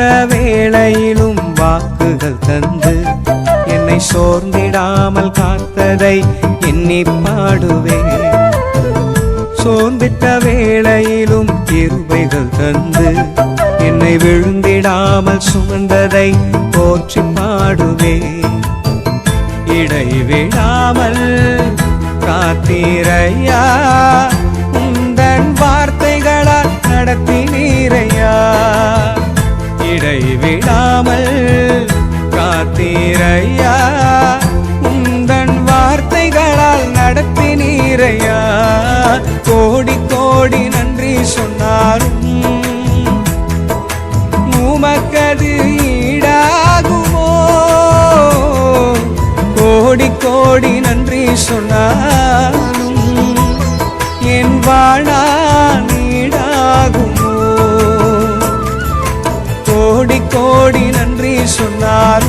வேளையிலும் வாக்குகள் தந்து என்னை சோர்ந்திடாமல் காத்ததை எண்ணி பாடுவேன். சோர்ந்திட்ட வேளையிலும் கிருபைகள் தந்து என்னை விழுந்திடாமல் சுமந்ததை போற்றி பாடுவேன். இடை இடைவிடாமல் காத்தீரையா இடைவிடாமல் காத்தீரையா? உந்தன் வார்த்தைகளால் நடத்தினீரையா? கோடி கோடி நன்றி சொன்னாரும் உமக்கது ஈடாகுமோ? கோடி கோடி நன்றி சொன்னாலும் என் வாழா கோடி நன்றி சொன்னார்.